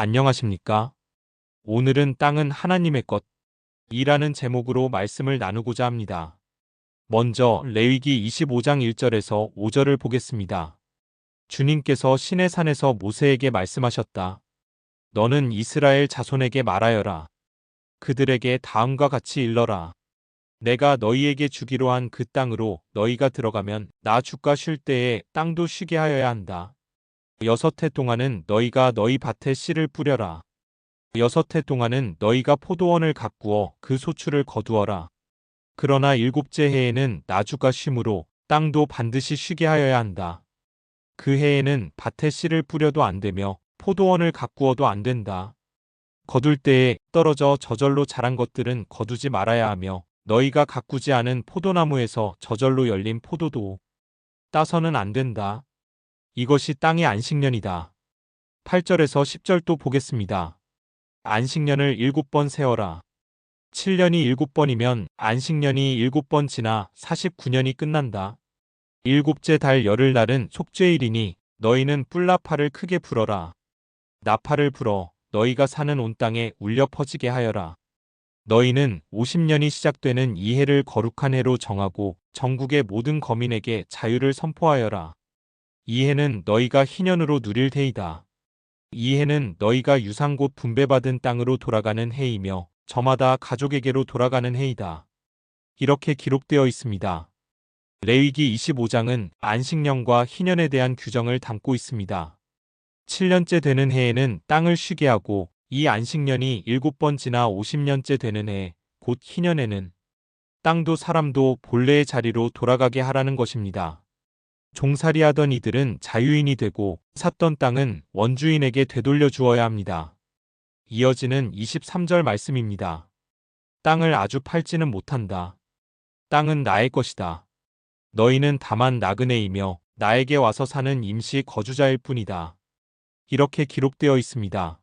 안녕하십니까? 오늘은 땅은 하나님의 것 이라는 제목으로 말씀을 나누고자 합니다. 먼저 레위기 25장 1절에서 5절을 보겠습니다. 주님께서 신의 산에서 모세에게 말씀하셨다. 너는 이스라엘 자손에게 말하여라. 그들에게 다음과 같이 일러라. 내가 너희에게 주기로 한 그 땅으로 너희가 들어가면 나 주가 쉴 때에 땅도 쉬게 하여야 한다. 여섯 해 동안은 너희가 너희 밭에 씨를 뿌려라. 여섯 해 동안은 너희가 포도원을 가꾸어 그 소출을 거두어라. 그러나 일곱째 해에는 나주가 쉼으로 땅도 반드시 쉬게 하여야 한다. 그 해에는 밭에 씨를 뿌려도 안 되며 포도원을 가꾸어도 안 된다. 거둘 때에 떨어져 저절로 자란 것들은 거두지 말아야 하며 너희가 가꾸지 않은 포도나무에서 저절로 열린 포도도 따서는 안 된다. 이것이 땅의 안식년이다. 8절에서 10절 또 보겠습니다. 안식년을 7번 세어라. 7년이 7번이면 안식년이 7번 지나 49년이 끝난다. 일곱째 달 열흘날은 속죄일이니 너희는 뿔나파를 크게 불어라. 나파를 불어 너희가 사는 온 땅에 울려 퍼지게 하여라. 너희는 50년이 시작되는 이 해를 거룩한 해로 정하고 전국의 모든 거민에게 자유를 선포하여라. 이 해는 너희가 희년으로 누릴 해이다. 이 해는 너희가 유산곧 분배받은 땅으로 돌아가는 해이며 저마다 가족에게로 돌아가는 해이다. 이렇게 기록되어 있습니다. 레위기 25장은 안식년과 희년에 대한 규정을 담고 있습니다. 7년째 되는 해에는 땅을 쉬게 하고 이 안식년이 7번 지나 50년째 되는 해, 곧 희년에는 땅도 사람도 본래의 자리로 돌아가게 하라는 것입니다. 종살이하던 이들은 자유인이 되고 샀던 땅은 원주인에게 되돌려 주어야 합니다. 이어지는 23절 말씀입니다. 땅을 아주 팔지는 못한다. 땅은 나의 것이다. 너희는 다만 나그네이며 나에게 와서 사는 임시 거주자일 뿐이다. 이렇게 기록되어 있습니다.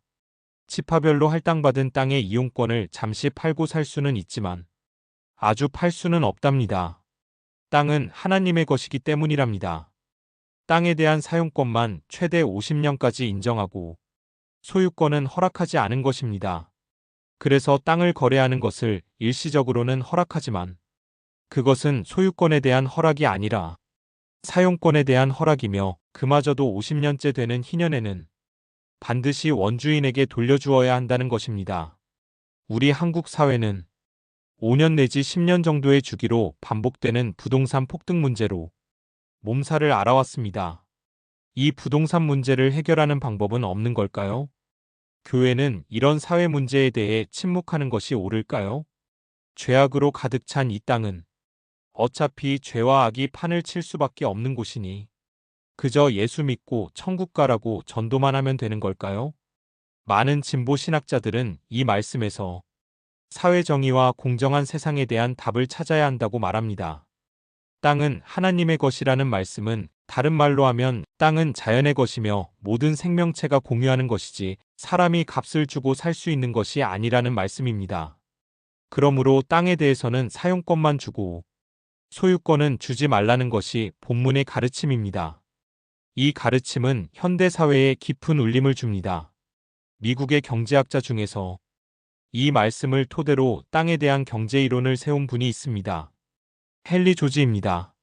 지파별로 할당받은 땅의 이용권을 잠시 팔고 살 수는 있지만 아주 팔 수는 없답니다. 땅은 하나님의 것이기 때문이랍니다. 땅에 대한 사용권만 최대 50년까지 인정하고 소유권은 허락하지 않은 것입니다. 그래서 땅을 거래하는 것을 일시적으로는 허락하지만 그것은 소유권에 대한 허락이 아니라 사용권에 대한 허락이며 그마저도 50년째 되는 희년에는 반드시 원주인에게 돌려주어야 한다는 것입니다. 우리 한국 사회는 5년 내지 10년 정도의 주기로 반복되는 부동산 폭등 문제로 몸살을 알아왔습니다. 이 부동산 문제를 해결하는 방법은 없는 걸까요? 교회는 이런 사회 문제에 대해 침묵하는 것이 옳을까요? 죄악으로 가득 찬 이 땅은 어차피 죄와 악이 판을 칠 수밖에 없는 곳이니 그저 예수 믿고 천국 가라고 전도만 하면 되는 걸까요? 많은 진보 신학자들은 이 말씀에서 사회 정의와 공정한 세상에 대한 답을 찾아야 한다고 말합니다. 땅은 하나님의 것이라는 말씀은 다른 말로 하면 땅은 자연의 것이며 모든 생명체가 공유하는 것이지 사람이 값을 주고 살 수 있는 것이 아니라는 말씀입니다. 그러므로 땅에 대해서는 사용권만 주고 소유권은 주지 말라는 것이 본문의 가르침입니다. 이 가르침은 현대 사회에 깊은 울림을 줍니다. 미국의 경제학자 중에서 이 말씀을 토대로 땅에 대한 경제 이론을 세운 분이 있습니다. 헨리 조지입니다.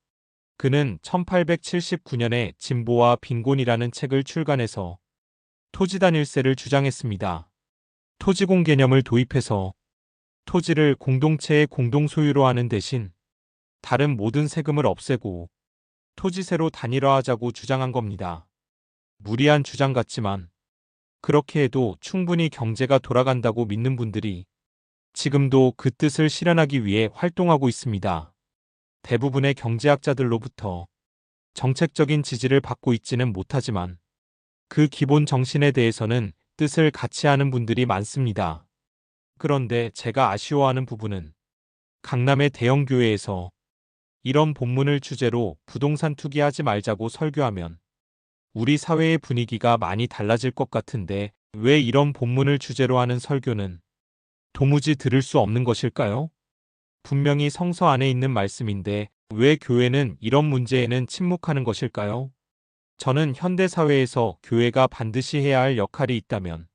그는 1879년에 진보와 빈곤이라는 책을 출간해서 토지 단일세를 주장했습니다. 토지공 개념을 도입해서 토지를 공동체의 공동 소유로 하는 대신 다른 모든 세금을 없애고 토지세로 단일화하자고 주장한 겁니다. 무리한 주장 같지만 그렇게 해도 충분히 경제가 돌아간다고 믿는 분들이 지금도 그 뜻을 실현하기 위해 활동하고 있습니다. 대부분의 경제학자들로부터 정책적인 지지를 받고 있지는 못하지만 그 기본 정신에 대해서는 뜻을 같이 하는 분들이 많습니다. 그런데 제가 아쉬워하는 부분은 강남의 대형 교회에서 이런 본문을 주제로 부동산 투기하지 말자고 설교하면 우리 사회의 분위기가 많이 달라질 것 같은데 왜 이런 본문을 주제로 하는 설교는 도무지 들을 수 없는 것일까요? 분명히 성서 안에 있는 말씀인데 왜 교회는 이런 문제에는 침묵하는 것일까요? 저는 현대 사회에서 교회가 반드시 해야 할 역할이 있다면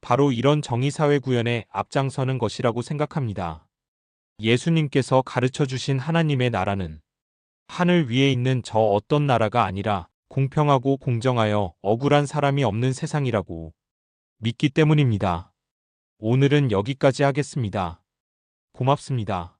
바로 이런 정의사회 구현에 앞장서는 것이라고 생각합니다. 예수님께서 가르쳐 주신 하나님의 나라는 하늘 위에 있는 저 어떤 나라가 아니라 공평하고 공정하여 억울한 사람이 없는 세상이라고 믿기 때문입니다. 오늘은 여기까지 하겠습니다. 고맙습니다.